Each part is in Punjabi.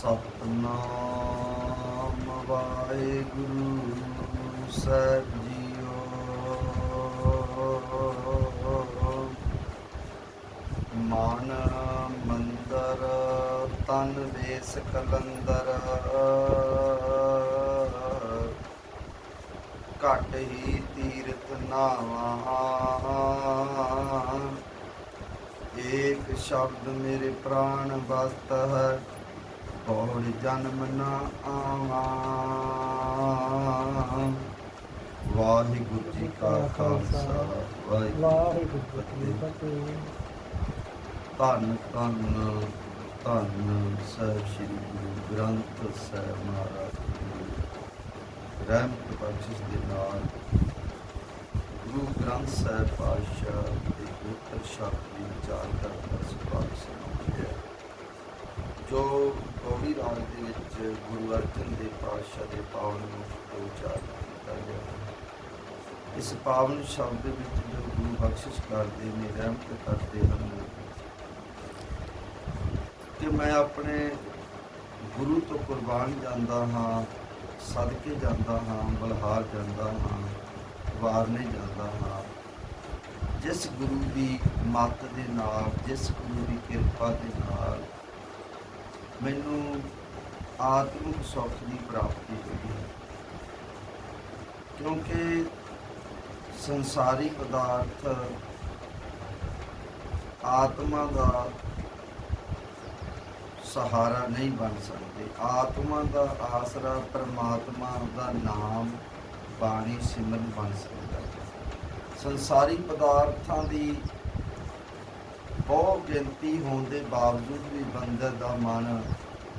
ਸਤਨਾਮ ਵਾਹਿਗੁਰੂ ਸਾਹਿਬ ਜੀਓ ਮਨ ਮੰਦਰ ਤਨ ਵੇਸ ਕਲੰਦਰ ਘਟ ਹੀ ਤੀਰਥ ਨਾਵਾ ਏਕ ਸ਼ਬਦ ਮੇਰੇ ਪ੍ਰਾਣ ਵਸਤ ਹੈ ਬੋੜ ਜਨਮ ਨਾ ਆਵਾ ਵਾਹਿਗੁਰੂ ਜੀ ਕਾ ਖਾਲਸਾ, ਵਾਹਿਗੁਰੂ ਜੀ ਕੀ ਫਤਿਹ। ਧੰਨ ਧੰਨ ਧੰਨ ਸਾਹਿਬ ਸ੍ਰੀ ਗੁਰੂ ਗ੍ਰੰਥ ਸਾਹਿਬ ਮਹਾਰਾਜ ਜੀ ਰਹਿਮਤ ਬਖਸ਼ਿਸ਼ ਦੇ ਨਾਲ ਗੁਰੂ ਗ੍ਰੰਥ ਸਾਹਿਬ ਪਾਤਸ਼ਾਹ ਦੇ ਗੁਰਤਰ ਸ਼ਬਦ ਦੀ ਵਿਚਾਰ ਕਰਨ ਦਾ ਸੁਭਾਗ ਸਮਝਿਆ ਜੋ ਗੌੜੀ ਰਾਗ ਦੇ ਵਿੱਚ ਗੁਰੂ ਅਰਜਨ ਦੇਵ ਪਾਤਸ਼ਾਹ ਦੇ ਪਾਵਨ ਮੁਖ ਤੋਂ ਉਚਾਰਨ ਕੀਤਾ ਗਿਆ। ਇਸ ਪਾਵਨ ਸ਼ਬਦ ਵਿੱਚ ਜੋ ਗੁਰੂ ਬਖਸ਼ਿਸ਼ ਕਰਦੇ ਨੇ, ਰਹਿਮਤ ਕਰਦੇ ਹਨ। ਕਿ ਮੈਂ ਆਪਣੇ ਗੁਰੂ ਤੋਂ ਕੁਰਬਾਨ ਜਾਂਦਾ ਹਾਂ, ਸਦਕੇ ਜਾਂਦਾ ਹਾਂ, ਬਲਹਾਰ ਜਾਂਦਾ ਹਾਂ, ਵਾਰਨੇ ਜਾਂਦਾ ਹਾਂ। ਜਿਸ ਗੁਰੂ ਦੀ ਮੱਤ ਦੇ ਨਾਲ, ਜਿਸ ਗੁਰੂ ਦੀ ਕਿਰਪਾ ਦੇ ਨਾਲ ਮੈਨੂੰ ਆਤਮਿਕ ਸੁੱਖ ਦੀ ਪ੍ਰਾਪਤੀ ਹੋਈ ਹੈ। ਕਿਉਂਕਿ ਸੰਸਾਰੀ ਪਦਾਰਥ ਆਤਮਾ ਦਾ ਸਹਾਰਾ ਨਹੀਂ ਬਣ ਸਕਦੇ। ਆਤਮਾ ਦਾ ਆਸਰਾ ਪਰਮਾਤਮਾ ਦਾ ਨਾਮ ਬਾਣੀ ਸਿਮਰਨ ਬਣ ਸਕਦਾ ਹੈ। ਸੰਸਾਰੀ ਪਦਾਰਥਾਂ ਦੀ ਬਹੁਤ ਗਿਣਤੀ ਹੋਣ ਦੇ ਬਾਵਜੂਦ ਵੀ ਬੰਦੇ ਦਾ ਮਨ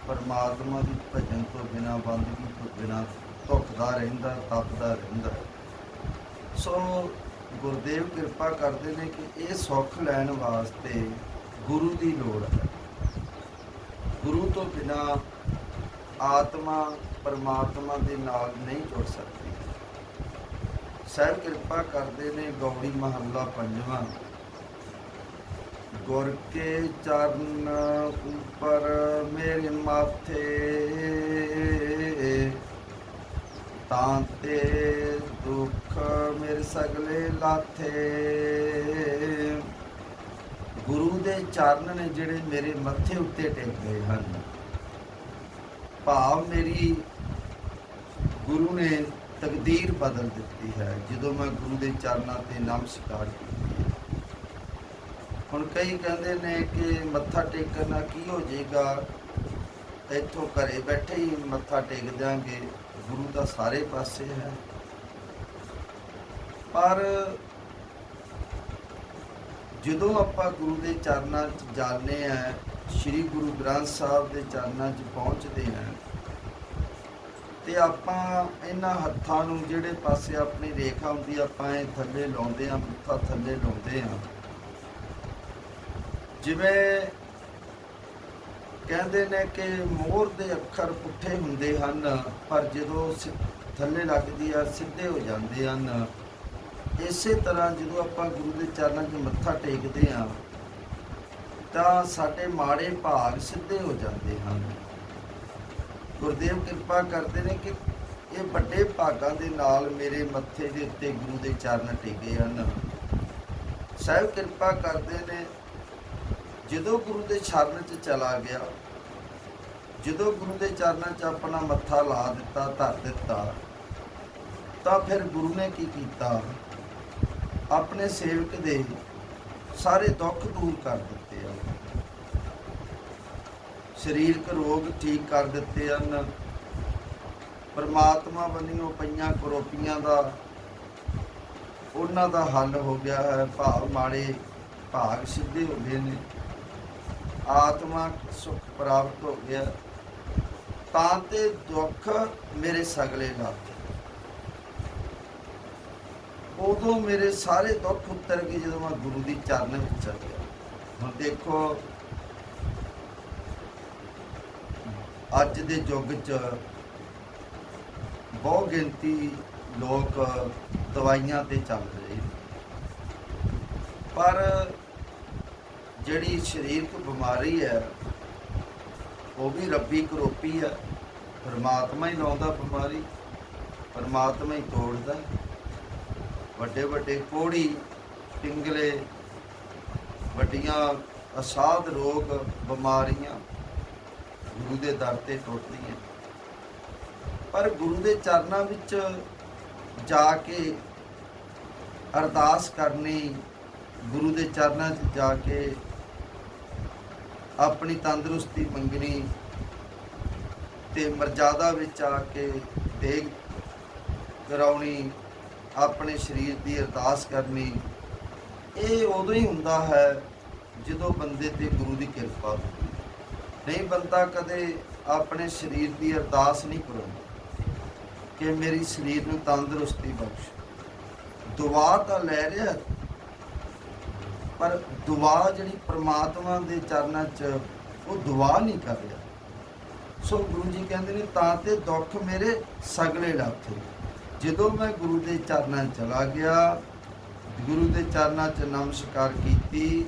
ਪਰਮਾਤਮਾ ਦੀ ਭਜਨ ਤੋਂ ਬਿਨਾ, ਬੰਦਗੀ ਤੋਂ ਬਿਨਾ ਧੁਖਦਾ ਰਹਿੰਦਾ, ਤਪਦਾ ਰਹਿੰਦਾ ਸੋ ਗੁਰਦੇਵ ਕਿਰਪਾ ਕਰਦੇ ਨੇ ਕਿ ਇਹ ਸੁੱਖ ਲੈਣ ਵਾਸਤੇ ਗੁਰੂ ਦੀ ਲੋੜ ਹੈ। ਗੁਰੂ ਤੋਂ ਬਿਨਾ ਆਤਮਾ ਪਰਮਾਤਮਾ ਦੇ ਨਾਲ ਨਹੀਂ ਜੁੜ ਸਕਦੀ। ਸਹਿਬ ਕਿਰਪਾ ਕਰਦੇ ਨੇ ਗੌੜੀ ਮਹੱਲਾ ਪੰਜਵਾਂ। ਗੁਰ ਕੇ ਚਰਨ ਉਪਰ ਮੇਰੇ ਮਾਥੇ। ਤਾਂ ਤੇ ਦੁੱਖ ਮੇਰੇ ਸਗਲੇ ਲਾਥੇ। ਗੁਰੂ ਦੇ ਚਰਨ ਨੇ ਜਿਹੜੇ ਮੇਰੇ ਮੱਥੇ ਉੱਤੇ ਟੇਕੇ ਹਨ। ਭਾਵ ਮੇਰੀ ਗੁਰੂ ਨੇ ਤਕਦੀਰ ਬਦਲ ਦਿੱਤੀ ਹੈ। ਜਦੋਂ ਮੈਂ ਗੁਰੂ ਦੇ ਚਰਨਾਂ ਤੇ ਨਮਸਕਾਰ ਕੀਤੀ ਹੈ ਹੁਣ ਕਈ ਕਹਿੰਦੇ ਨੇ ਕਿ ਮੱਥਾ ਟੇਕਣ ਨਾਲ ਕੀ ਹੋ ਜਾਏਗਾ? ਇੱਥੋਂ ਘਰੇ ਬੈਠੇ ਹੀ ਮੱਥਾ ਟੇਕ ਦਿਆਂਗੇ। ਗੁਰੂ ਦਾ ਸਾਰੇ ਪਾਸੇ ਹੈ। ਪਰ ਜਦੋਂ ਆਪਾਂ ਗੁਰੂ ਦੇ ਚਰਨਾਂ 'ਚ ਜਾਂਦੇ ਆ ਸ੍ਰੀ ਗੁਰੂ ਗ੍ਰੰਥ ਸਾਹਿਬ ਦੇ ਚਰਨਾਂ 'ਚ ਪਹੁੰਚਦੇ ਆ ਤੇ ਆਪਾਂ ਇਹਨਾਂ ਹੱਥਾਂ ਨੂੰ ਜਿਹੜੇ ਪਾਸੇ ਆਪਣੀ ਰੇਖਾ ਹੁੰਦੀ ਆ, ਆਪਾਂ ਇਹ ਥੱਲੇ ਲਾਉਂਦੇ ਆ ਮੱਥਾ ਥੱਲੇ ਲਾਉਂਦੇ ਆ ਜਿਵੇਂ ਕਹਿੰਦੇ ਨੇ ਕਿ ਮੋਰ ਦੇ ਅੱਖਰ ਪੁੱਠੇ ਹੁੰਦੇ ਹਨ, ਪਰ ਜਦੋਂ ਸਿ- ਥੱਲੇ ਲੱਗਦੀ ਆ, ਸਿੱਧੇ ਹੋ ਜਾਂਦੇ ਹਨ। ਇਸੇ ਤਰ੍ਹਾਂ ਜਦੋਂ ਆਪਾਂ ਗੁਰੂ ਦੇ ਚਰਨਾਂ 'ਚ ਮੱਥਾ ਟੇਕਦੇ ਆ ਤਾਂ ਸਾਡੇ ਮਾੜੇ ਭਾਗ ਸਿੱਧੇ ਹੋ ਜਾਂਦੇ ਹਨ। ਗੁਰਦੇਵ ਕਿਰਪਾ ਕਰਦੇ ਨੇ ਕਿ ਇਹ ਵੱਡੇ ਭਾਗਾਂ ਦੇ ਨਾਲ ਮੇਰੇ ਮੱਥੇ ਦੇ ਉੱਤੇ ਗੁਰੂ ਦੇ ਚਰਨ ਟੇਕੇ ਹਨ। ਸਾਹਿਬ ਕਿਰਪਾ ਕਰਦੇ ਨੇ ਜਦੋਂ ਗੁਰੂ ਦੇ ਚਰਨ 'ਚ ਚਲਾ ਗਿਆ, ਜਦੋਂ ਗੁਰੂ ਦੇ ਚਰਨਾਂ 'ਚ ਆਪਣਾ ਮੱਥਾ ਲਾ ਦਿੱਤਾ, ਧਰ ਦਿੱਤਾ, ਤਾਂ ਫਿਰ ਗੁਰੂ ਨੇ ਕੀ ਕੀਤਾ? ਆਪਣੇ ਸੇਵਕ ਦੇ ਸਾਰੇ ਦੁੱਖ ਦੂਰ ਕਰ ਦਿੱਤੇ ਆ। ਸਰੀਰਕ ਰੋਗ ਠੀਕ ਕਰ ਦਿੱਤੇ ਹਨ। ਪਰਮਾਤਮਾ ਵੱਲੋਂ ਪਈਆਂ ਕਰੋਪੀਆਂ ਦਾ ਉਹਨਾਂ ਦਾ ਹੱਲ ਹੋ ਗਿਆ ਹੈ। ਭਾਵ ਮਾੜੇ ਭਾਗ ਸਿੱਧੇ ਹੋ ਗਏ ਨੇ। ਆਤਮਾ ਸੁਖ ਪ੍ਰਾਪਤ ਹੋ ਗਿਆ, ਤਾਂ ਤੇ ਦੁੱਖ ਮੇਰੇ ਸਗਲੇ ਲਾਤੇ ਉਦੋਂ ਮੇਰੇ ਸਾਰੇ ਦੁੱਖ ਉਤਰ ਗਏ ਜਦੋਂ ਮੈਂ ਗੁਰੂ ਦੀ ਚਰਨ ਵਿੱਚ ਚਲ ਗਿਆ ਹੁਣ ਦੇਖੋ, ਅੱਜ ਦੇ ਯੁੱਗ 'ਚ ਬਹੁ ਗਿਣਤੀ ਲੋਕ ਦਵਾਈਆਂ ਤੇ ਚੱਲ ਰਹੇ ਪਰ ਜਿਹੜੀ ਸਰੀਰਕ ਬਿਮਾਰੀ ਹੈ, ਉਹ ਵੀ ਰੱਬੀ ਕਰੋਪੀ ਹੈ ਪਰਮਾਤਮਾ ਹੀ ਲਾਉਂਦਾ ਬਿਮਾਰੀ, ਪਰਮਾਤਮਾ ਹੀ ਤੋੜਦਾ। ਵੱਡੇ ਵੱਡੇ ਕੋੜੀ ਪਿੰਗਲੇ, ਵੱਡੀਆਂ ਅਸਾਧ ਰੋਗ, ਬਿਮਾਰੀਆਂ ਗੁਰੂ ਦੇ ਦਰ ਤੇ ਟੁੱਟਦੀਆਂ। ਪਰ ਗੁਰੂ ਦੇ ਚਰਨਾਂ ਵਿੱਚ ਜਾ ਕੇ ਅਰਦਾਸ ਕਰਨੀ, ਗੁਰੂ ਦੇ ਚਰਨਾਂ 'ਚ ਜਾ ਕੇ ਆਪਣੀ ਤੰਦਰੁਸਤੀ ਮੰਗਣੀ ਤੇ ਮਰਜ਼ਾਦਾ ਵਿੱਚ ਆ ਕੇ ਦੇਗ ਕਰਾਉਣੀ, ਆਪਣੇ ਸਰੀਰ ਦੀ ਅਰਦਾਸ ਕਰਨੀ, ਇਹ ਉਦੋਂ ਹੀ ਹੁੰਦਾ ਹੈ ਜਦੋਂ ਬੰਦੇ ਤੇ ਗੁਰੂ ਦੀ ਕਿਰਪਾ ਹੁੰਦੀ ਨਹੀਂ, ਬੰਦਾ ਕਦੇ ਆਪਣੇ ਸਰੀਰ ਦੀ ਅਰਦਾਸ ਨਹੀਂ ਕਰਦਾ ਕਿ ਮੇਰੀ ਸਰੀਰ ਨੂੰ ਤੰਦਰੁਸਤੀ ਬਖਸ਼। ਦੁਆ ਤਾਂ ਲੈ ਰਿਹਾ ਪਰ ਦੁਆ ਜਿਹੜੀ ਪ੍ਰਮਾਤਮਾ ਦੇ ਚਰਨਾਂ 'ਚ, ਉਹ ਦੁਆ ਨਹੀਂ ਕਰ ਰਿਹਾ। ਸੋ ਗੁਰੂ ਜੀ ਕਹਿੰਦੇ ਨੇ, ਤਾਂ ਤੇ ਦੁੱਖ ਮੇਰੇ ਸਗਲੇ ਲਾਥੇ। ਜਦੋਂ ਮੈਂ ਗੁਰੂ ਦੇ ਚਰਨਾਂ 'ਚ ਚਲਾ ਗਿਆ, ਗੁਰੂ ਦੇ ਚਰਨਾਂ 'ਚ ਨਮਸਕਾਰ ਕੀਤੀ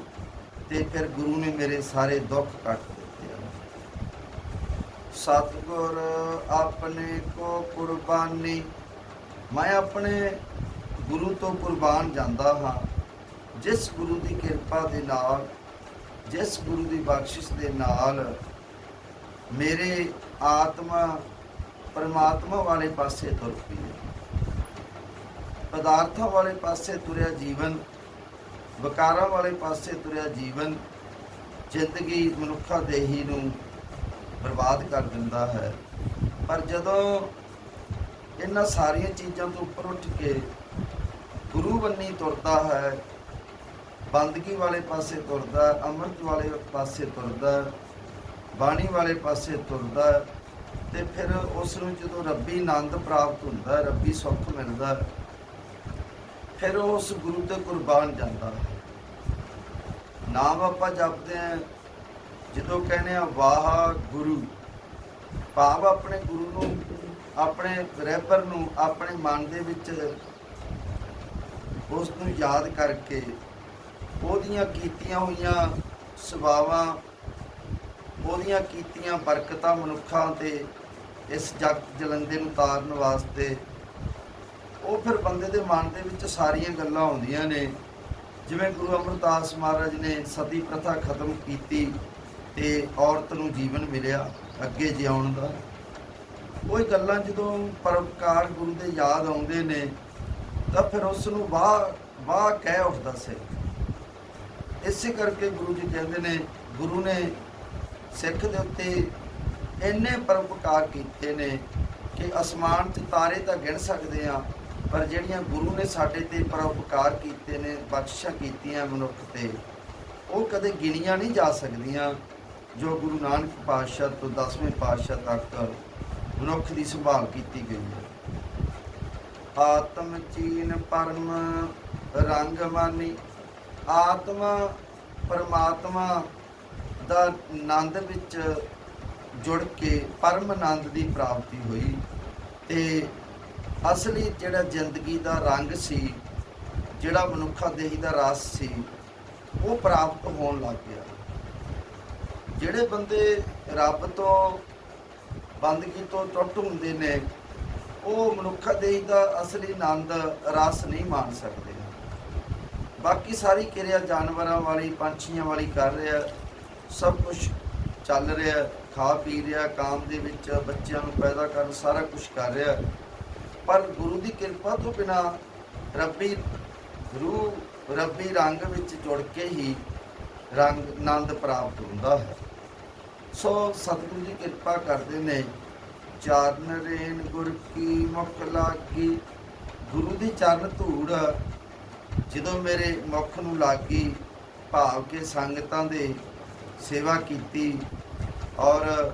ਤੇ ਫਿਰ ਗੁਰੂ ਨੇ ਮੇਰੇ ਸਾਰੇ ਦੁੱਖ ਕੱਟ ਦਿੱਤੇ ਹਨ। ਸਤਿਗੁਰ ਆਪਣੇ ਕੋ ਕੁਰਬਾਨੀ, ਮੈਂ ਆਪਣੇ ਗੁਰੂ ਤੋਂ ਕੁਰਬਾਨ ਜਾਂਦਾ ਹਾਂ। ਜਿਸ ਗੁਰੂ ਦੀ ਕਿਰਪਾ ਦੇ ਨਾਲ, ਜਿਸ ਗੁਰੂ ਦੀ ਬਖਸ਼ਿਸ਼ ਦੇ ਨਾਲ ਮੇਰੇ ਆਤਮਾ ਪਰਮਾਤਮਾ ਵਾਲੇ ਪਾਸੇ ਤੁਰ ਪਈ ਹੈ। ਪਦਾਰਥਾਂ ਵਾਲੇ ਪਾਸੇ ਤੁਰਿਆ ਜੀਵਨ, ਵਿਕਾਰਾਂ ਵਾਲੇ ਪਾਸੇ ਤੁਰਿਆ ਜੀਵਨ ਜ਼ਿੰਦਗੀ ਮਨੁੱਖਾ ਦੇਹੀ ਨੂੰ ਬਰਬਾਦ ਕਰ ਦਿੰਦਾ ਹੈ ਪਰ ਜਦੋਂ ਇਹਨਾਂ ਸਾਰੀਆਂ ਚੀਜ਼ਾਂ ਤੋਂ ਉੱਪਰ ਉੱਠ ਕੇ ਗੁਰੂ ਬੰਨੀ ਤੁਰਦਾ ਹੈ ਬੰਦਗੀ ਵਾਲੇ ਪਾਸੇ ਤੁਰਦਾ ਅੰਮ੍ਰਿਤ ਵਾਲੇ ਪਾਸੇ ਤੁਰਦਾ ਬਾਣੀ ਵਾਲੇ ਪਾਸੇ ਤੁਰਦਾ ਹੈ, ਤੇ ਫਿਰ ਉਸ ਨੂੰ ਜਦੋਂ ਰੱਬੀ ਆਨੰਦ ਪ੍ਰਾਪਤ ਹੁੰਦਾ ਰੱਬੀ ਸੁੱਖ ਮਿਲਦਾ ਫਿਰ ਉਹ ਉਸ ਗੁਰੂ ਤੇ ਕੁਰਬਾਨ ਜਾਂਦਾ। ਨਾਮ ਆਪਾਂ ਜਪਦੇ ਹਾਂ ਜਦੋਂ ਕਹਿੰਦੇ ਆ ਵਾਹ ਗੁਰੂ ਭਾਵ ਆਪਣੇ ਗੁਰੂ ਨੂੰ ਆਪਣੇ ਰਹਿਬਰ ਨੂੰ ਆਪਣੇ ਮਨ ਦੇ ਵਿੱਚ ਉਸ ਨੂੰ ਯਾਦ ਕਰਕੇ ਉਹਦੀਆਂ ਕੀਤੀਆਂ ਹੋਈਆਂ ਸੁਭਾਵਾਂ ਉਹਦੀਆਂ ਕੀਤੀਆਂ ਬਰਕਤਾਂ ਮਨੁੱਖਾਂ ਤੇ ਇਸ ਜਗਤ ਜਲੰਦੇ ਨੂੰ ਤਾਰਨ ਵਾਸਤੇ, ਉਹ ਫਿਰ ਬੰਦੇ ਦੇ ਮਨ ਦੇ ਵਿੱਚ ਸਾਰੀਆਂ ਗੱਲਾਂ ਆਉਂਦੀਆਂ ਨੇ। ਜਿਵੇਂ ਗੁਰੂ ਅਮਰਦਾਸ ਮਹਾਰਾਜ ਨੇ ਸਤੀ ਪ੍ਰਥਾ ਖਤਮ ਕੀਤੀ ਤੇ ਔਰਤ ਨੂੰ ਜੀਵਨ ਮਿਲਿਆ ਅੱਗੇ ਜਿਉਣ ਦਾ। ਉਹ ਗੱਲਾਂ ਜਦੋਂ ਪਰਉਪਕਾਰ ਗੁਰੂ ਦੇ ਯਾਦ ਆਉਂਦੇ ਨੇ, ਤਾਂ ਫਿਰ ਉਸ ਨੂੰ ਵਾਹ ਵਾਹ ਕਹਿ ਉੱਠਦਾ ਸਿੱਖ ਇਸੇ ਕਰਕੇ ਗੁਰੂ ਜੀ ਕਹਿੰਦੇ ਨੇ, ਗੁਰੂ ਨੇ ਸਿੱਖ ਦੇ ਉੱਤੇ ਇੰਨੇ ਪਰਉਪਕਾਰ ਕੀਤੇ ਨੇ ਕਿ ਅਸਮਾਨ 'ਚ ਤਾਰੇ ਤਾਂ ਗਿਣ ਸਕਦੇ ਆ ਪਰ ਜਿਹੜੀਆਂ ਗੁਰੂ ਨੇ ਸਾਡੇ ਤੇ ਪਰਉਪਕਾਰ ਕੀਤੇ ਨੇ, ਬਖਸ਼ਿਸ਼ਾਂ ਕੀਤੀਆਂ ਮਨੁੱਖ ਤੇ, ਉਹ ਕਦੇ ਗਿਣੀਆਂ ਨਹੀਂ ਜਾ ਸਕਦੀਆਂ। ਜੋ ਗੁਰੂ ਨਾਨਕ ਪਾਤਸ਼ਾਹ ਤੋਂ 10ਵੇਂ ਪਾਤਸ਼ਾਹ ਤੱਕ ਮਨੁੱਖ ਦੀ ਸੰਭਾਲ ਕੀਤੀ ਗਈ ਹੈ। ਆਤਮ ਚੀਨ ਪਰਮ ਰੰਗ ਮਾਨੀ ਆਤਮਾ ਪਰਮਾਤਮਾ ਦਾ ਆਨੰਦ ਵਿੱਚ ਜੁੜ ਕੇ ਪਰਮ ਆਨੰਦ ਦੀ ਪ੍ਰਾਪਤੀ ਹੋਈ ਤੇ ਅਸਲੀ ਜਿਹੜਾ ਜ਼ਿੰਦਗੀ ਦਾ ਰੰਗ ਸੀ, ਜਿਹੜਾ ਮਨੁੱਖਾ ਦੇਹੀ ਦਾ ਰਸ ਸੀ, ਉਹ ਪ੍ਰਾਪਤ ਹੋਣ ਲੱਗ ਗਿਆ। ਜਿਹੜੇ ਬੰਦੇ ਰੱਬ ਤੋਂ ਬੰਦਗੀ ਤੋਂ ਟੁੱਟ ਹੁੰਦੇ ਨੇ, ਉਹ ਮਨੁੱਖਾ ਦੇਹੀ ਦਾ ਅਸਲੀ ਆਨੰਦ, ਰਸ ਨਹੀਂ ਮਾਣ ਸਕਦੇ। ਬਾਕੀ ਸਾਰੀ ਕਿਰਿਆ ਜਾਨਵਰਾਂ ਵਾਲੀ, ਪੰਛੀਆਂ ਵਾਲੀ ਕਰ ਰਿਹਾ, ਸਭ ਕੁਝ ਚੱਲ ਰਿਹਾ, ਖਾ ਪੀ ਰਿਹਾ, ਕਾਮ ਦੇ ਵਿੱਚ ਬੱਚਿਆਂ ਨੂੰ ਪੈਦਾ ਕਰਨ, ਸਾਰਾ ਕੁਝ ਕਰ ਰਿਹਾ। ਪਰ ਗੁਰੂ ਦੀ ਕਿਰਪਾ ਤੋਂ ਬਿਨਾ ਰੱਬੀ ਰੂਹ ਰੱਬੀ ਰੰਗ ਵਿੱਚ ਜੁੜ ਕੇ ਹੀ ਰੰਗ, ਆਨੰਦ ਪ੍ਰਾਪਤ ਹੁੰਦਾ ਹੈ। ਸੋ ਸਤਿਗੁਰੂ ਦੀ ਕਿਰਪਾ ਕਰਦੇ ਨੇ। ਚਰਨ ਰੇਨ ਗੁਰ ਕੀ ਮੁਖ ਲਾਗੀ, ਗੁਰੂ ਦੀ ਚਰਨ ਧੂੜ ਜਦੋਂ ਮੇਰੇ ਮੁਖ ਨੂੰ ਲੱਗੀ ਭਾਵ ਕੇ ਸੰਗਤਾਂ ਦੇ ਸੇਵਾ ਕੀਤੀ ਔਰ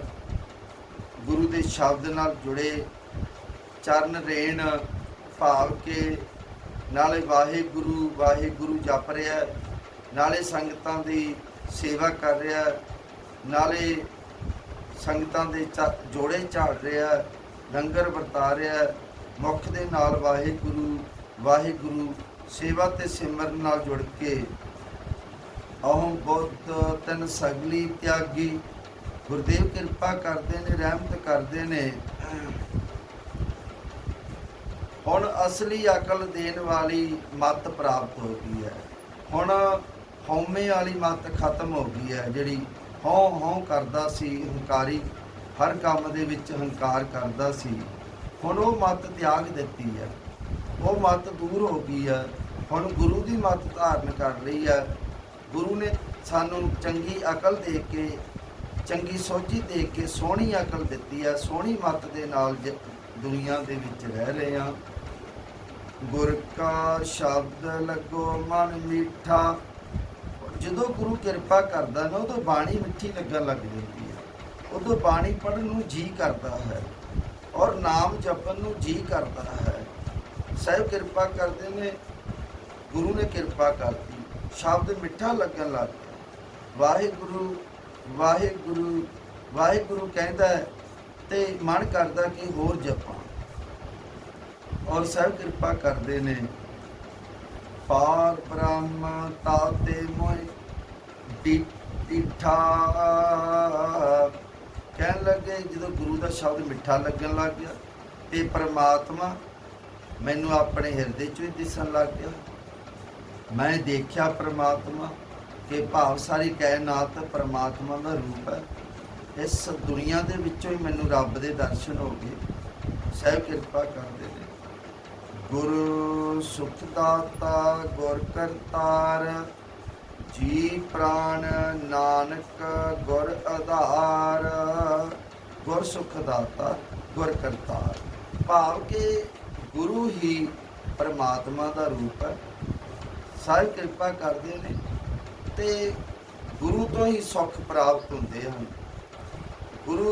ਗੁਰੂ ਦੇ ਸ਼ਬਦ ਨਾਲ ਜੁੜੇ, ਚਰਨ ਰੇਣ ਭਾਵ ਕੇ ਨਾਲੇ ਵਾਹਿਗੁਰੂ ਵਾਹਿਗੁਰੂ ਜਪ ਰਿਹਾ, ਨਾਲੇ ਸੰਗਤਾਂ ਦੀ ਸੇਵਾ ਕਰ ਰਿਹਾ, ਨਾਲੇ ਸੰਗਤਾਂ ਦੇ ਚਾ- ਜੋੜੇ ਝਾੜ ਰਿਹਾ, ਲੰਗਰ ਵਰਤਾ ਰਿਹਾ, ਮੁਖ ਦੇ ਨਾਲ ਵਾਹਿਗੁਰੂ ਵਾਹਿਗੁਰੂ ਸੇਵਾ ਤੇ ਸਿਮਰਨ ਨਾਲ ਜੁੜ ਕੇ ਅਹੰ ਬਹੁਤ ਤਨ ਸਗਲੀ ਤਿਆਗੀ। ਗੁਰਦੇਵ ਕਿਰਪਾ ਕਰਦੇ ਨੇ, ਰਹਿਮਤ ਕਰਦੇ ਨੇ। ਹੁਣ ਅਸਲੀ ਅਕਲ ਦੇਣ ਵਾਲੀ ਮੱਤ ਪ੍ਰਾਪਤ ਹੋ ਗਈ ਹੈ। ਹੁਣ ਹਉਮੈ ਵਾਲੀ ਮੱਤ ਖਤਮ ਹੋ ਗਈ ਹੈ, ਜਿਹੜੀ ਹਉ ਹਉ ਕਰਦਾ ਸੀ, ਹੰਕਾਰੀ ਹਰ ਕੰਮ ਦੇ ਵਿੱਚ ਹੰਕਾਰ ਕਰਦਾ ਸੀ। ਹੁਣ ਉਹ ਮੱਤ ਤਿਆਗ ਦਿੱਤੀ ਹੈ। ਉਹ ਮੱਤ ਦੂਰ ਹੋ ਗਈ ਹੈ। ਹੁਣ ਗੁਰੂ ਦੀ ਮੱਤ ਧਾਰਨ ਕਰ ਲਈ ਹੈ ਗੁਰੂ ਨੇ ਸਾਨੂੰ ਚੰਗੀ ਅਕਲ ਦੇ ਕੇ, ਚੰਗੀ ਸੋਝੀ ਦੇ ਕੇ ਸੋਹਣੀ ਅਕਲ ਦਿੱਤੀ ਹੈ ਸੋਹਣੀ ਮੱਤ ਦੇ ਨਾਲ ਜ- ਦੁਨੀਆ ਦੇ ਵਿੱਚ ਰਹਿ ਰਹੇ ਹਾਂ। ਗੁਰ ਕਾ ਸ਼ਬਦ ਲੱਗੋ ਮਨ ਮੀਠਾ। ਜਦੋਂ ਗੁਰੂ ਕਿਰਪਾ ਕਰਦਾ ਨਾ, ਉਦੋਂ ਬਾਣੀ ਮਿੱਠੀ ਲੱਗਣ ਲੱਗ ਜਾਂਦੀ ਹੈ ਉਦੋਂ ਬਾਣੀ ਪੜ੍ਹਨ ਨੂੰ ਜੀ ਕਰਦਾ ਹੈ ਔਰ ਨਾਮ ਜਪਣ ਨੂੰ ਜੀ ਕਰਦਾ ਹੈ। ਸਹਿਬ ਕਿਰਪਾ ਕਰਦੇ ਨੇ ਗੁਰੂ ਨੇ ਕਿਰਪਾ ਕਰਤੀ ਸ਼ਬਦ ਮਿੱਠਾ ਲੱਗਣ ਲੱਗ ਗਿਆ ਵਾਹਿਗੁਰੂ ਵਾਹਿਗੁਰੂ ਵਾਹਿਗੁਰੂ ਕਹਿੰਦਾ ਹੈ ਤੇ ਮਨ ਕਰਦਾ ਕਿ ਹੋਰ ਜਪਾਂ। ਔਰ ਸਹਿਬ ਕਿਰਪਾ ਕਰਦੇ ਨੇ। ਪਾਰ ਬ੍ਰਹਮ ਤਾਤੇ ਮੋਇ ਡਿਠਾ। ਕਹਿਣ ਲੱਗੇ, ਜਦੋਂ ਗੁਰੂ ਦਾ ਸ਼ਬਦ ਮਿੱਠਾ ਲੱਗਣ ਲੱਗ ਗਿਆ ਤੇ ਪ੍ਰਮਾਤਮਾ ਮੈਨੂੰ ਆਪਣੇ ਹਿਰਦੇ 'ਚ ਹੀ ਦਿਸਣ ਲੱਗ ਗਿਆ। ਮੈਂ ਦੇਖਿਆ ਪ੍ਰਮਾਤਮਾ ਕਿ ਭਾਵ ਸਾਰੀ ਕਾਇਨਾਤ ਪ੍ਰਮਾਤਮਾ ਦਾ ਰੂਪ ਹੈ। ਇਸ ਦੁਨੀਆ ਦੇ ਵਿੱਚੋਂ ਹੀ ਮੈਨੂੰ ਰੱਬ ਦੇ ਦਰਸ਼ਨ ਹੋ ਗਏ। ਸਹਿਬ ਕਿਰਪਾ ਕਰਦੇ ਨੇ। ਗੁਰ ਸੁਖ ਦਾਤਾ, ਗੁਰ ਕਰਤਾਰ, ਜੀ ਪ੍ਰਾਨ ਨਾਨਕ, ਗੁਰ ਆਧਾਰ, ਗੁਰ ਸੁਖ ਦਾਤਾ, ਗੁਰ ਕਰਤਾਰ। ਭਾਵ ਕਿ ਗੁਰੂ ਹੀ ਪਰਮਾਤਮਾ ਦਾ ਰੂਪ ਹੈ। ਸਾਰੀ ਕਿਰਪਾ ਕਰਦੇ ਨੇ ਤੇ ਗੁਰੂ ਤੋਂ ਹੀ ਸੁੱਖ ਪ੍ਰਾਪਤ ਹੁੰਦੇ ਹਨ। ਗੁਰੂ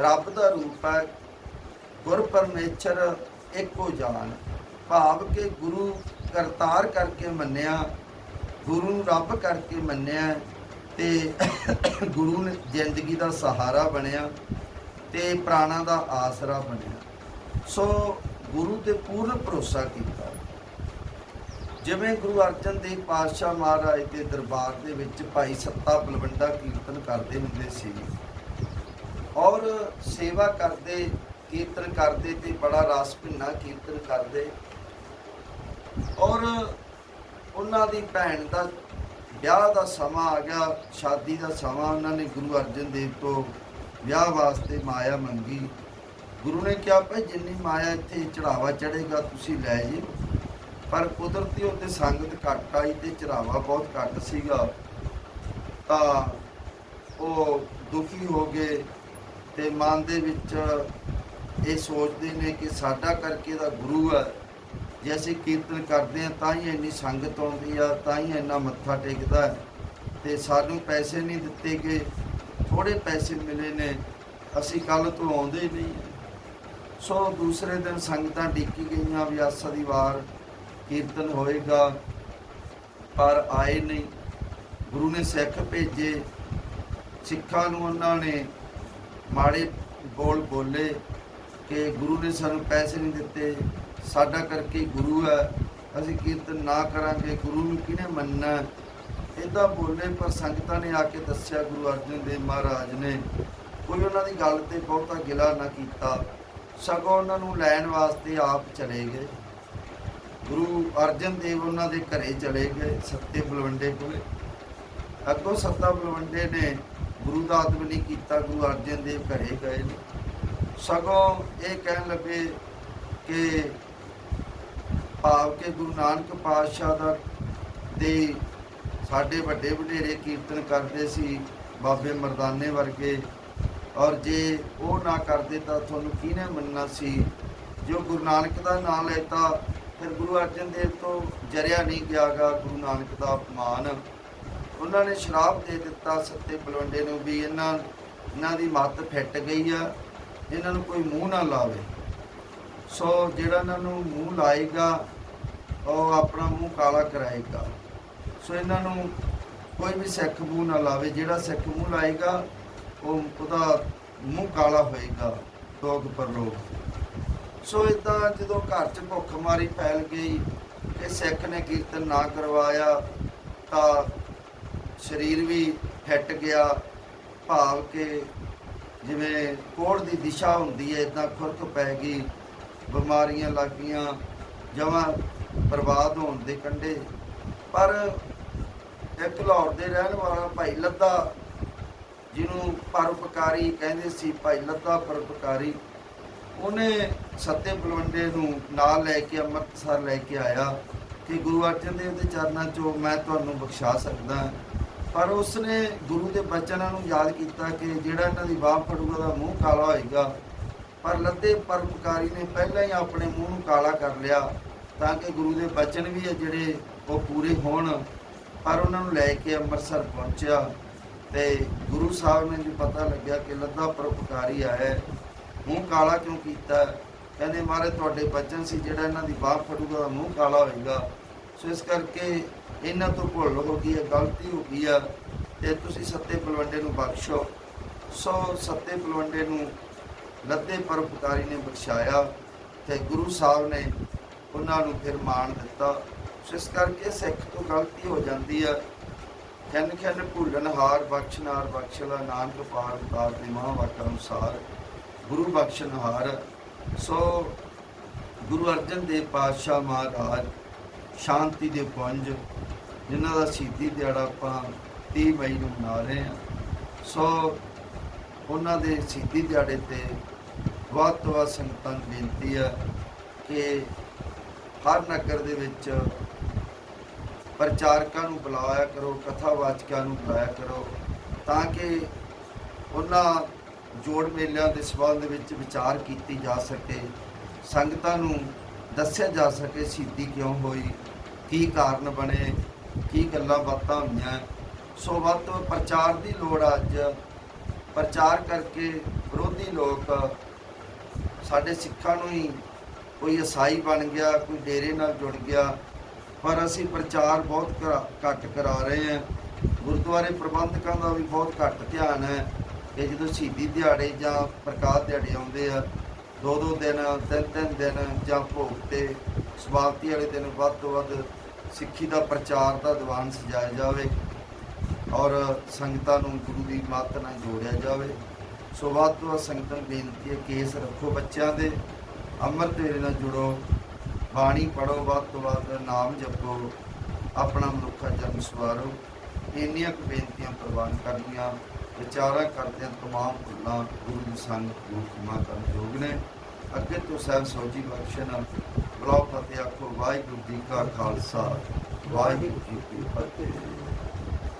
ਰੱਬ ਦਾ ਰੂਪ ਹੈ, ਗੁਰ ਪਰਮੇਸ਼ਰ ਇੱਕੋ ਜਾਨ। ਭਾਵ ਕਿ ਗੁਰੂ ਕਰਤਾਰ ਕਰਕੇ ਮੰਨਿਆ, ਗੁਰੂ ਨੂੰ ਰੱਬ ਕਰਕੇ ਮੰਨਿਆ ਤੇ ਗੁਰੂ ਨੇ ਜ਼ਿੰਦਗੀ ਦਾ ਸਹਾਰਾ ਬਣਿਆ ਤੇ ਪ੍ਰਾਣਾ ਦਾ ਆਸਰਾ ਬਣਿਆ। ਸੋ ਗੁਰੂ ਤੇ ਪੂਰਨ ਭਰੋਸਾ ਕੀਤਾ। ਜਿਵੇਂ ਗੁਰੂ ਅਰਜਨ ਦੇਵ ਪਾਤਸ਼ਾਹ ਮਹਾਰਾਜ ਦੇ ਦਰਬਾਰ ਦੇ ਵਿੱਚ ਭਾਈ ਸੱਤਾ ਬਲਵੰਡਾ ਕੀਰਤਨ ਕਰਦੇ ਹੁੰਦੇ ਸੀ ਔਰ ਸੇਵਾ ਕਰਦੇ, ਕੀਰਤਨ ਕਰਦੇ ਤੇ ਬੜਾ ਰਸ ਭਿੰਨਾ ਕੀਰਤਨ ਕਰਦੇ ਔਰ ਉਹਨਾਂ ਦੀ ਭੈਣ ਦਾ ਵਿਆਹ ਦਾ ਸਮਾਂ ਆ ਗਿਆ, ਸ਼ਾਦੀ ਦਾ ਸਮਾਂ, ਉਹਨਾਂ ਨੇ ਗੁਰੂ ਅਰਜਨ ਦੇਵ ਤੋਂ ਵਿਆਹ ਵਾਸਤੇ ਮਾਇਆ ਮੰਗੀ। ਗੁਰੂ ਨੇ ਕਿਹਾ, ਭਾਈ ਜਿੰਨੀ ਮਾਇਆ ਇੱਥੇ ਚੜਾਵਾ ਚੜੇਗਾ ਤੁਸੀਂ ਲੈ ਜੀ ਪਰ ਕੁਦਰਤੀ ਉੱਤੇ ਸੰਗਤ ਘੱਟ ਆਈ ਤੇ ਚੜਾਵਾ ਬਹੁਤ ਘੱਟ ਸੀਗਾ। ਤਾਂ ਉਹ ਦੁਖੀ ਹੋ ਗਏ ਤੇ ਮਨ ਦੇ ਵਿੱਚ ਇਹ ਸੋਚਦੇ ਨੇ ਕਿ ਸਾਡਾ ਕਰਕੇ ਦਾ ਗੁਰੂ ਹੈ। ਜੇ ਅਸੀਂ ਕੀਰਤਨ ਕਰਦੇ ਆ ਤਾਂ ਹੀ ਇੰਨੀ ਸੰਗਤ ਆਉਂਦੀ ਆ, ਤਾਂ ਹੀ ਇੰਨਾ ਮੱਥਾ ਟੇਕਦਾ ਹੈ। ਤੇ ਸਾਨੂੰ ਪੈਸੇ ਨਹੀਂ ਦਿੱਤੇ ਗਏ ਥੋੜੇ ਪੈਸੇ ਮਿਲੇ ਨੇ, ਅਸੀਂ ਕੱਲ ਤੋਂ ਆਉਂਦੇ ਹੀ ਨਹੀਂ। ਸੋ ਦੂਸਰੇ ਦਿਨ ਸੰਗਤਾਂ ਡਿੱਕੀ ਗਈਆਂ, ਵੀ ਦੀ ਵਾਰ ਕੀਰਤਨ ਹੋਏਗਾ, ਪਰ ਆਏ ਨਹੀਂ। ਗੁਰੂ ਨੇ ਸਿੱਖ ਭੇਜੇ, ਸਿੱਖਾਂ ਨੂੰ ਉਹਨਾਂ ਨੇ ਮਾੜੇ ਬੋਲ ਬੋਲੇ ਕਿ ਗੁਰੂ ਨੇ ਸਾਨੂੰ ਪੈਸੇ ਨਹੀਂ ਦਿੱਤੇ। ਸਾਡਾ ਕਰਕੇ ਗੁਰੂ ਹੈ, ਅਸੀਂ ਕੀਰਤਨ ਨਾ ਕਰਾਂਗੇ, ਗੁਰੂ ਨੂੰ ਕਿਹਨੇ ਮੰਨਣਾ? ਇਦਾਂ ਬੋਲੇ, ਪਰ ਸੰਗਤਾਂ ਨੇ ਆ ਕੇ ਦੱਸਿਆ, ਗੁਰੂ ਅਰਜਨ ਦੇਵ ਮਹਾਰਾਜ ਨੇ, ਕੋਈ ਉਹਨਾਂ ਦੀ ਗੱਲ ਤੇ ਬਹੁਤਾ ਗਿਲਾ ਨਾ ਕੀਤਾ। ਸਗੋਂ ਉਹਨਾਂ ਨੂੰ ਲੈਣ ਵਾਸਤੇ ਆਪ ਚਲੇ ਗਏ। ਗੁਰੂ ਅਰਜਨ ਦੇਵ ਉਹਨਾਂ ਦੇ ਘਰੇ ਚਲੇ ਗਏ ਸੱਤੇ ਬਲਵੰਡੇ ਕੋਲੇ। ਅੱਗੋਂ ਸੱਤਾ ਬਲਵੰਡੇ ਨੇ ਗੁਰੂ ਦਾ ਅਦਬ ਨਹੀਂ ਕੀਤਾ, ਗੁਰੂ ਅਰਜਨ ਦੇਵ ਘਰੇ ਗਏ ਨੇ। ਸਗੋਂ ਇਹ ਕਹਿਣ ਲੱਗੇ ਕਿ ਭਾਵ ਕੇ ਗੁਰੂ ਨਾਨਕ ਪਾਤਸ਼ਾਹ ਦਾ ਦੇ ਸਾਡੇ ਵੱਡੇ ਵਡੇਰੇ ਕੀਰਤਨ ਕਰਦੇ ਸੀ ਬਾਬੇ ਮਰਦਾਨੇ ਵਰਗੇ। ਔਰ ਜੇ ਉਹ ਨਾ ਕਰਦੇ ਤਾਂ ਤੁਹਾਨੂੰ ਕਿਹਨੇ ਮੰਨਣਾ ਸੀ? ਜੋ ਗੁਰੂ ਨਾਨਕ ਦਾ ਨਾਮ ਲੈਤਾ ਫਿਰ ਗੁਰੂ ਅਰਜਨ ਦੇਵ ਤੋਂ ਜਰਿਆ ਨਹੀਂ ਗਿਆਗਾ ਗੁਰੂ ਨਾਨਕ ਦਾ ਅਪਮਾਨ। ਉਹਨਾਂ ਨੇ ਸ਼ਰਾਪ ਦੇ ਦਿੱਤਾ, ਸੱਤੇ ਬਲਵੰਡੇ ਨੂੰ ਵੀ ਇਹਨਾਂ ਇਹਨਾਂ ਦੀ ਮੱਤ ਫਿੱਟ ਗਈ ਆ ਇਹਨਾਂ ਨੂੰ ਕੋਈ ਮੂੰਹ ਨਾ ਲਾਵੇ। ਸੋ ਜਿਹੜਾ ਇਹਨਾਂ ਨੂੰ ਮੂੰਹ ਲਾਏਗਾ, ਉਹ ਆਪਣਾ ਮੂੰਹ ਕਾਲਾ ਕਰਾਏਗਾ। ਸੋ ਇਹਨਾਂ ਨੂੰ ਕੋਈ ਵੀ ਸਿੱਖ ਮੂੰਹ ਨਾ ਲਾਵੇ, ਜਿਹੜਾ ਸਿੱਖ ਮੂੰਹ ਲਾਏਗਾ, ਉਹ ਉਹਦਾ ਮੂੰਹ ਕਾਲਾ ਹੋਏਗਾ ਲੋਕ ਪਰਲੋਕ। ਸੋ ਇਦਾਂ ਜਦੋਂ ਘਰ 'ਚ ਭੁੱਖ ਮਾਰੀ ਫੈਲ ਗਈ ਕਿ ਸਿੱਖ ਨੇ ਕੀਰਤਨ ਨਾ ਕਰਵਾਇਆ ਤਾਂ ਸਰੀਰ ਵੀ ਫਿੱਟ ਗਿਆ, ਭਾਵ ਕਿ ਜਿਵੇਂ ਕੋੜ ਦੀ ਦਿਸ਼ਾ ਹੁੰਦੀ ਹੈ ਇਦਾਂ ਖੁਰਕ ਪੈ ਗਈ, ਬਿਮਾਰੀਆਂ ਲੱਗ ਗਈਆਂ, ਜਮਾਂ ਬਰਬਾਦ ਹੋਣ ਦੇ ਕੰਢੇ। ਪਰ ਇੱਕ ਲਾਹੌਰ ਦੇ ਰਹਿਣ ਵਾਲਾ ਭਾਈ ਲੱਦਾ, ਜਿਹਨੂੰ ਪਰਉਪਕਾਰੀ ਕਹਿੰਦੇ ਸੀ, ਭਾਈ ਲੱਦਾ ਪਰਉਪਕਾਰੀ ਉਹਨੇ ਸੱਤੇ ਬਲਵੰਡੇ ਨੂੰ ਨਾਲ ਲੈ ਕੇ ਅੰਮ੍ਰਿਤਸਰ ਲੈ ਕੇ ਆਇਆ ਕਿ ਗੁਰੂ ਅਰਜਨ ਦੇਵ ਦੇ ਚਰਨਾਂ 'ਚੋਂ ਮੈਂ ਤੁਹਾਨੂੰ ਬਖਸ਼ਾ ਸਕਦਾ। ਪਰ ਉਸਨੇ ਗੁਰੂ ਦੇ ਬਚਨਾਂ ਨੂੰ ਯਾਦ ਕੀਤਾ ਕਿ ਜਿਹੜਾ ਇਹਨਾਂ ਦੀ ਬਾਹ ਫੜੂਗਾ ਦਾ ਮੂੰਹ ਕਾਲਾ ਹੋਏਗਾ। ਪਰ ਲੱਦੇ ਪਰਉਪਕਾਰੀ ਨੇ ਪਹਿਲਾਂ ਹੀ ਆਪਣੇ ਮੂੰਹ ਨੂੰ ਕਾਲਾ ਕਰ ਲਿਆ ਤਾਂ ਕਿ ਗੁਰੂ ਦੇ ਬਚਨ ਵੀ ਹੈ ਜਿਹੜੇ ਉਹ ਪੂਰੇ ਹੋਣ। ਪਰ ਉਹਨਾਂ ਨੂੰ ਲੈ ਕੇ ਅੰਮ੍ਰਿਤਸਰ ਪਹੁੰਚਿਆ ਤੇ ਗੁਰੂ ਸਾਹਿਬ ਨੇ ਜੀ ਪਤਾ ਲੱਗਿਆ ਕਿ ਲੱਦਾ ਪਰਉਪਕਾਰੀ ਆਇਆ ਮੂੰਹ ਕਾਲਾ ਕਿਉਂ ਕੀਤਾ? ਕਹਿੰਦੇ, ਮਹਾਰਾਜ, ਤੁਹਾਡੇ ਬਚਨ ਸੀ ਜਿਹੜਾ ਇਹਨਾਂ ਦੀ ਬਾਹ ਫੜੂਗਾ ਦਾ ਮੂੰਹ ਕਾਲਾ ਹੋਏਗਾ। ਸੋ ਇਸ ਕਰਕੇ ਇਹਨਾਂ ਤੋਂ ਭੁੱਲ ਹੋ ਗਈ ਹੈ, ਗਲਤੀ ਹੋ ਗਈ ਆ ਤੇ ਤੁਸੀਂ ਸੱਤੇ ਪਲਵੰਡੇ ਨੂੰ ਬਖਸ਼ੋ। ਸੋ ਸੱਤੇ ਪਲਵੰਡੇ ਨੂੰ ਲੱਦੇ ਪਰਉਪਕਾਰੀ ਨੇ ਬਖਸ਼ਾਇਆ ਤੇ ਗੁਰੂ ਸਾਹਿਬ ਨੇ ਉਹਨਾਂ ਨੂੰ ਫਿਰ ਮਾਣ ਦਿੱਤਾ। ਸੋ ਇਸ ਕਰਕੇ ਸਿੱਖ ਤੋਂ ਗਲਤੀ ਹੋ ਜਾਂਦੀ ਆ। ਖੰਨ ਖੰਨ ਭੁੱਲਣ ਹਾਰ ਬਖਸ਼ਨਾਰ ਬਖਸ਼ਲਾ ਨਾਨਕ ਪਾਰ ਉਤਾਰ ਦੇ ਮਹਾਵਾਕ ਅਨੁਸਾਰ ਗੁਰੂ ਬਖਸ਼ਨਹਾਰ ਸੋ ਗੁਰੂ ਅਰਜਨ ਦੇਵ ਪਾਤਸ਼ਾਹ ਮਹਾਰਾਜ ਸ਼ਾਂਤੀ ਦੇ ਪੁੰਜ, ਜਿਨ੍ਹਾਂ ਦਾ ਸ਼ਹੀਦੀ ਦਿਹਾੜਾ ਆਪਾਂ 30 ਮਈ ਨੂੰ ਮਨਾ ਰਹੇ ਹਾਂ, ਸੋ ਉਹਨਾਂ ਦੇ ਸ਼ਹੀਦੀ ਦਿਹਾੜੇ ਤੇ ਵੱਧ ਤੋਂ ਵੱਧ ਸੰਗਤਾਂ ਨੂੰ ਬੇਨਤੀ ਹੈ ਕਿ ਹਰ ਨਗਰ ਦੇ ਵਿੱਚ ਪ੍ਰਚਾਰਕਾਂ ਨੂੰ ਬੁਲਾਇਆ ਕਰੋ, ਕਥਾਵਾਚਕਾਂ ਨੂੰ ਬੁਲਾਇਆ ਕਰੋ, ਤਾਂ ਕਿ ਉਹਨਾਂ ਜੋੜ ਮੇਲਿਆਂ ਦੇ ਸਬੰਧ ਵਿੱਚ ਵਿਚਾਰ ਕੀਤੀ ਜਾ ਸਕੇ, ਸੰਗਤਾਂ ਨੂੰ ਦੱਸਿਆ ਜਾ ਸਕੇ ਸ਼ਹੀਦੀ ਕਿਉਂ ਹੋਈ, ਕੀ ਕਾਰਨ ਬਣੇ, ਕੀ ਗੱਲਾਂ ਬਾਤਾਂ ਹੋਈਆਂ। ਸੋ ਵੱਧ ਤੋਂ ਪ੍ਰਚਾਰ ਦੀ ਲੋੜ ਅੱਜ। ਪ੍ਰਚਾਰ ਕਰਕੇ ਵਿਰੋਧੀ ਲੋਕ ਸਾਡੇ ਸਿੱਖਾਂ ਨੂੰ ਹੀ ਕੋਈ ਈਸਾਈ ਬਣ ਗਿਆ, ਕੋਈ ਡੇਰੇ ਨਾਲ ਜੁੜ ਗਿਆ। ਪਰ ਅਸੀਂ ਪ੍ਰਚਾਰ ਬਹੁਤ ਕਰਾ- ਘੱਟ ਕਰਾ ਰਹੇ ਹਾਂ। ਗੁਰਦੁਆਰੇ ਪ੍ਰਬੰਧਕਾਂ ਦਾ ਵੀ ਬਹੁਤ ਘੱਟ ਧਿਆਨ ਹੈ। ਕਿ ਜਦੋਂ ਸ਼ਹੀਦੀ ਦਿਹਾੜੇ ਜਾਂ ਪ੍ਰਕਾਸ਼ ਦਿਹਾੜੇ ਆਉਂਦੇ ਆ ਦੋ ਦੋ ਦਿਨ ਤਿੰਨ ਤਿੰਨ ਦਿਨ ਜਾਂ ਭੋਗ ਤੇ ਸਮਾਪਤੀ ਵਾਲੇ ਦਿਨ ਵੱਧ ਤੋਂ ਵੱਧ ਸਿੱਖੀ ਦਾ ਪ੍ਰਚਾਰ ਦਾ ਦੀਵਾਨ ਸਜਾਇਆ ਜਾਵੇ ਔਰ ਸੰਗਤਾਂ ਨੂੰ ਗੁਰੂ ਦੀ ਮੱਤ ਨਾਲ ਜੋੜਿਆ ਜਾਵੇ। ਸੋ ਵੱਧ ਤੋਂ ਵੱਧ ਸੰਗਤਾਂ ਨੂੰ ਬੇਨਤੀ ਹੈ, ਕੇਸ ਰੱਖੋ ਬੱਚਿਆਂ ਦੇ, ਅੰਮ੍ਰਿਤ ਵੇਲੇ ਨਾਲ ਜੁੜੋ, ਬਾਣੀ ਪੜੋ ਵੱਧ ਤੋਂ ਵੱਧ ਨਾਮ ਜਪੋ, ਆਪਣਾ ਮਨੁੱਖਾ ਜਨਮ ਸਵਾਰੋ। ਇੰਨੀਆਂ ਕੁ ਬੇਨਤੀਆਂ ਪ੍ਰਵਾਨ ਕਰਨੀਆਂ। ਵਿਚਾਰਾ ਕਰਦਿਆਂ ਤਮਾਮ ਭੁੱਲਾਂ ਗੁਰੂ ਦੀ ਸੰਗਤ ਨੂੰ ਖਿਮਾ ਕਰਨ ਯੋਗ ਨੇ। ਅੱਗੇ ਤੋਂ ਸਾਹਿਬ ਸੋਜੀ ਬਖਸ਼ਣ ਬਲਾਉ ਫਤਿਹ ਆਖੋ, ਵਾਹਿਗੁਰੂ ਜੀ ਕਾ ਖਾਲਸਾ, ਵਾਹਿਗੁਰੂ ਜੀ ਕੀ ਫਤਿਹ।